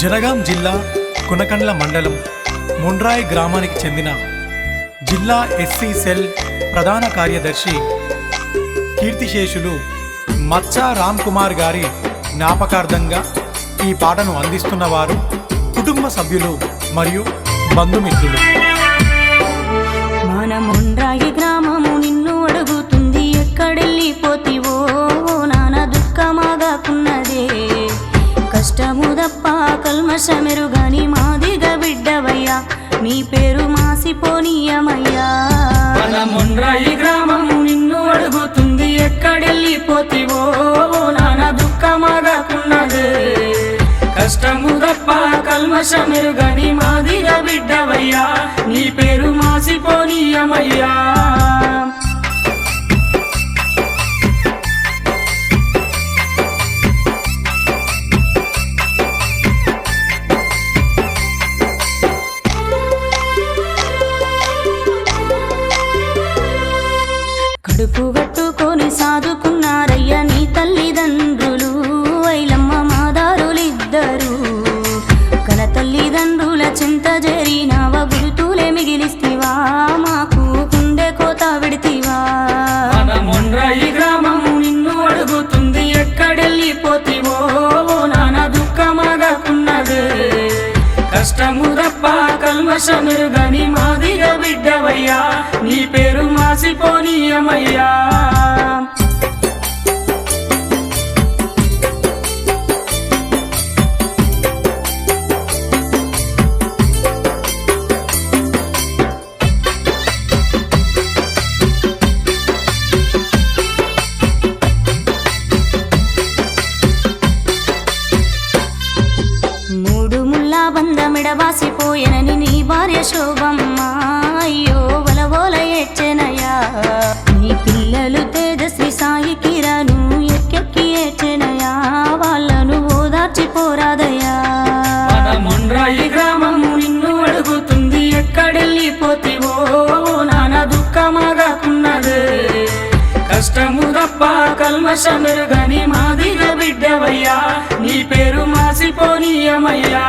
జనగాం జిల్లా కునకండ్ల మండలం ముండ్రాయ్ గ్రామానికి చెందిన జిల్లా ఎస్సీ సెల్ ప్రధాన కార్యదర్శి కీర్తిశేషులు మచ్చా రామ్ కుమార్ గారి జ్ఞాపకార్థంగా ఈ పాటను అందిస్తున్న వారు కుటుంబ సభ్యులు మరియు బంధుమిత్రులు. మన మన ముండ్రాయి గ్రామం నిన్ను అడుగుతుంది. ఎక్కడెళ్ళిపోతివో నాన్న దుఃఖమాగకున్నదే కష్టము తప్ప కల్మషమెరుగని మాదిగ బిడ్డవయ్యా. నీ పేరు మాసిపోనీయమయ్యా. కల్మషమెరుగని మాదిగ బిడ్డవయ్యా. నీ పేరు మాసిపోనీయమయ్యా. శోభమ్మ అయ్యో వలవోల ఏడ్చెనయ్యా నీ పిల్లలు తేజస్వి సాయి కిరణు ఎక్కెక్కి ఏడ్చెనయ్యా వాళ్ళను ఓదార్చిపోరాదయ్యా మన ముండ్రాయి గ్రామం నిన్ను అడుగుతుంది ఎక్కడెళ్ళిపోతివో? నాన్న దుఃఖమాగకున్నదే. కష్టము తప్ప కల్మషమెరుగని మాదిగ బిడ్డవయ్యా. నీ పేరు మాసిపోనీయమయ్యా.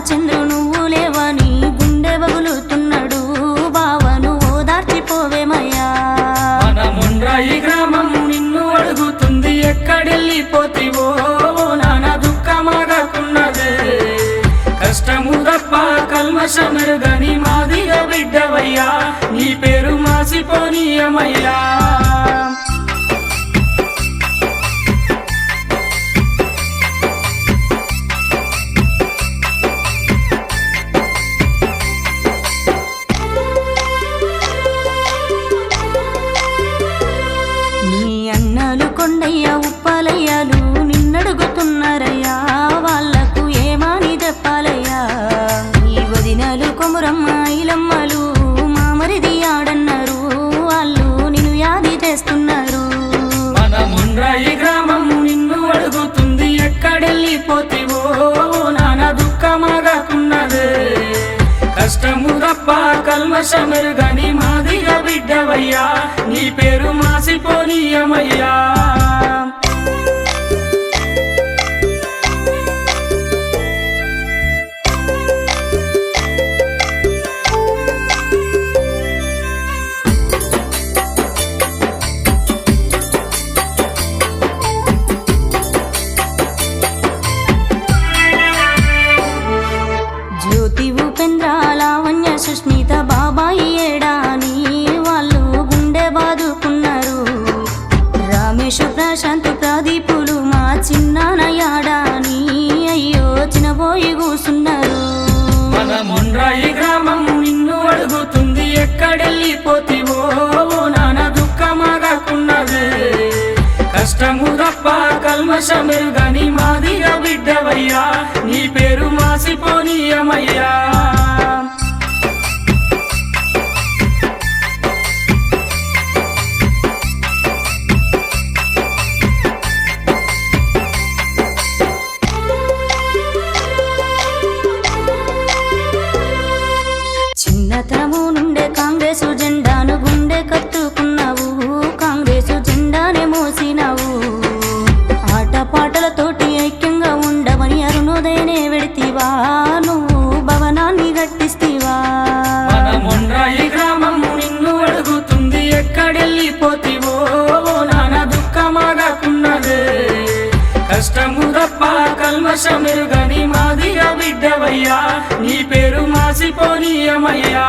రామచంద్రు నువ్వు లేవని గుండె బగులుతున్నాడు బావను ఓదార్చిపోవేమయ్యా ఈ గ్రామం నిన్ను అడుగుతుంది. ఎక్కడెళ్ళిపోతివో నాన్న దుఃఖమాగకున్నదే. కష్టము తప్ప కల్మషమెరుగని మాదిగ బిడ్డవయ్యా. నీ పేరు మాసిపోనీయమయ్యా. కష్టము కల్మశమరు కల్మషమెరుగని మాదిగ బిడ్డవయ్యా. నీ పేరు మాసిపోనీయమయ్యా. కష్టము తప్ప కల్మషమెరుగని మాదిగా బిడ్డవయ్యా. నీ పేరు మాసిపోనీయమయ్యా. కల్మషమెరుగని మాదిగా బిడ్డవయ్యా. నీ పేరు మాసిపోనీయమయ్యా.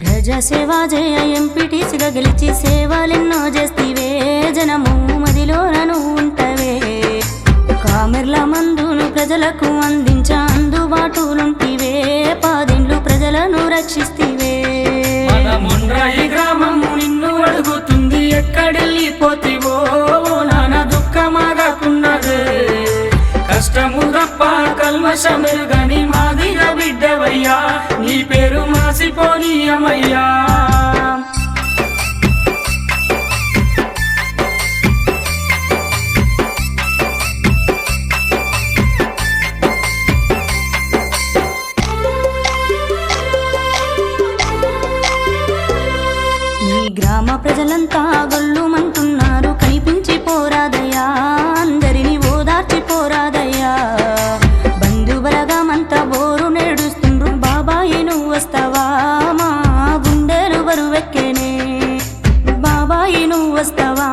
ప్రజాసేవ జయ ఎంపీ ఎంపీటీసీగా గెలిచి సేవలెన్నో చేస్తివే. జనము మదిలో నను ఉంటవే. కామెర్ల మందును ప్రజలకు అందించ అందుబాటులుంటివే. పాదిండ్లు ప్రజలను రక్షిస్తివే. గ్రామము నిన్ను అడుగుతుంది. ఎక్కడెళ్ళిపోతివో నాన్న దుఃఖమాగకున్నదే కష్టము తప్ప కల్మషమెరుగని మాదిగా బిడ్డవయ్యా. నీ పేరు మాసిపోనీయమయ్యా నువ్వు వస్తావా